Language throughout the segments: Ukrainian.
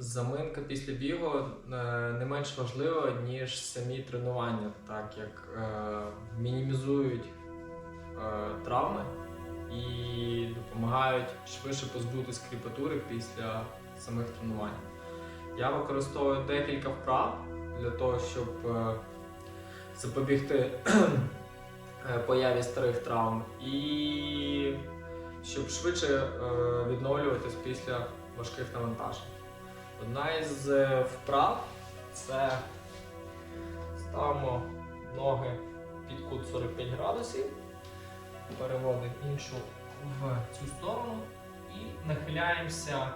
Заминка після бігу е, не менш важлива, ніж самі тренування, так як е, мінімізують е, травми і допомагають швидше позбутись кріпатури після самих тренувань. Я використовую декілька вправ для того, щоб е, запобігти е, появі старих травм і щоб швидше е, відновлюватись після важких навантажень. Одна із е, вправ це ставимо ноги під кут 45 градусів, переводимо іншу в цю сторону і нахиляємося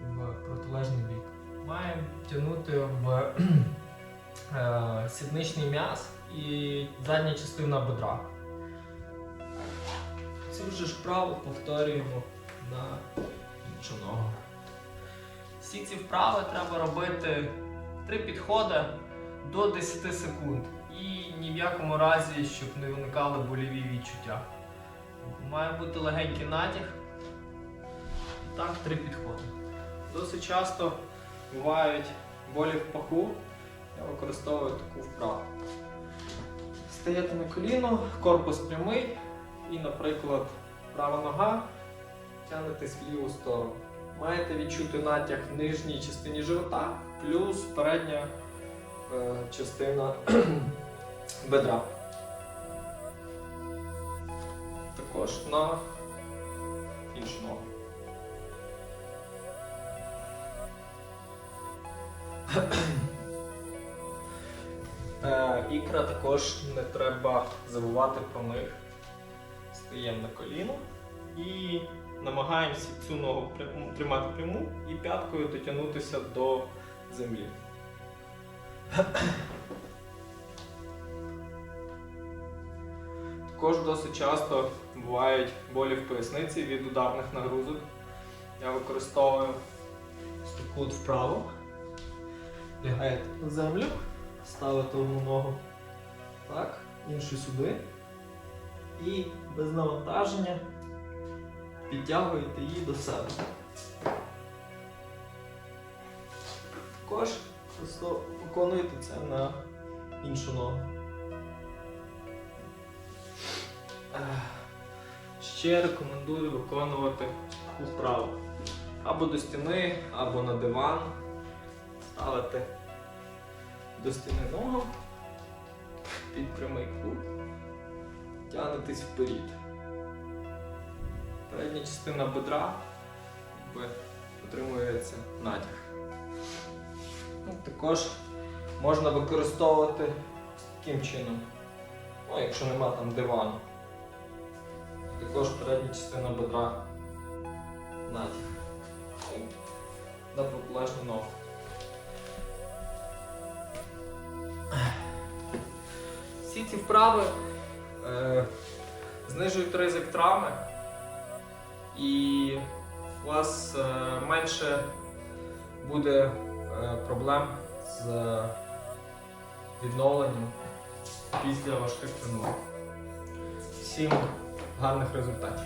в протилежний бік. Маємо тягнути в е, сідничний м'яз і задня частина бедра. Цю ж вправу повторюємо на іншу ногу. Всі ці вправи треба робити три підходи до 10 секунд. І ні в якому разі, щоб не виникали больові відчуття. Має бути легенький натяг. Так, три підходи. Досить часто бувають болі в паху. Я використовую таку вправу. Стаєте на коліно, корпус прямий і, наприклад, права нога тягнетесь в ліву сторону. Маєте відчути натяг в нижній частині живота, плюс передня е, частина бедра. Також на іншу ногу. Е, Ікра також не треба забувати про них. Стаємо на коліно і намагаємося цю ногу тримати пряму і п'яткою дотягнутися до землі. Також досить часто бувають болі в поясниці від ударних нагрузок. Я використовую таку от. Лягаєте на землю, ставите одну ногу так, іншу сюди. І без навантаження підтягуєте її до себе. Також просто виконуєте це на іншу ногу. Ще рекомендую виконувати вправу. Або до стіни, або на диван. Ставите до стіни ногу під прямий кут, тягнетесь вперед. Передня частина бедра отримується натяг. Ну, також можна використовувати таким чином, ну, якщо нема там дивану. Також передня частина бедра натяг. На протилежну ногу. Всі ці вправи е, знижують ризик травми і у вас е, менше буде е, проблем з відновленням після важких тренувань. Всім гарних результатів!